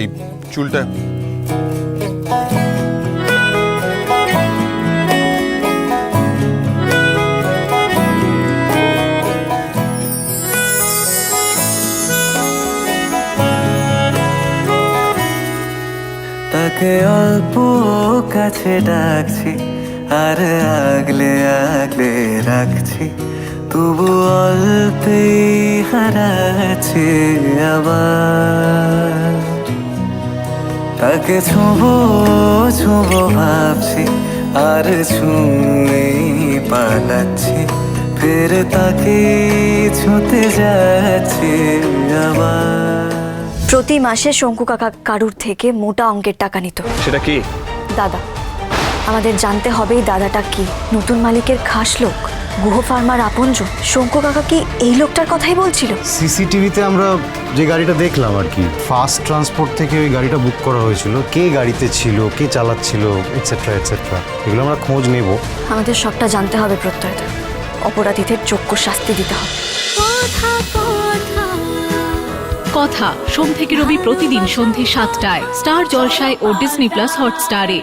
এই চুলটা। তাকে অল্প কাছে ডাকছি আর আগলে আগলে রাখছি। তবু অল্পেই হারাচ্ছে আবার। তাকে ছুঁবো ছুঁবো ভাবছি আর ছুঁয়ে পালাচ্ছি। ফের তাকে ছুঁতে যাচ্ছে আবার। প্রতি মাসে শঙ্কু কাকা কারুর থেকে মোটা অঙ্কের টাকা নিত। সেটা কি? দাদা আমাদের জানতে হবে এই দাদাটা কি। নতুন মালিকের খাস লোক। গুহ ফার্মার আপনজন। শঙ্কু কাকা কি এই লোকটার কথাই বলছিল? সিসিটিভিতে আমরা যে গাড়িটা দেখলাম আর কি ফাস্ট ট্রান্সপোর্ট থেকে ওই গাড়িটা বুক করা হয়েছিল। কে গাড়িতে ছিল কে চালাচ্ছিল এটসেট্রা এটসেট্রা এগুলো আমরা খোঁজ নেব। আমাদের সবটা জানতে হবে প্রত্যয়টা অপরাধীদের যোগ্য শাস্তি দিতে হবে। কথা সোম থেকে রবি প্রতিদিন সন্ধে সাতটায়। স্টার জলসায় ও ডিসনি প্লাস হটস্টারে।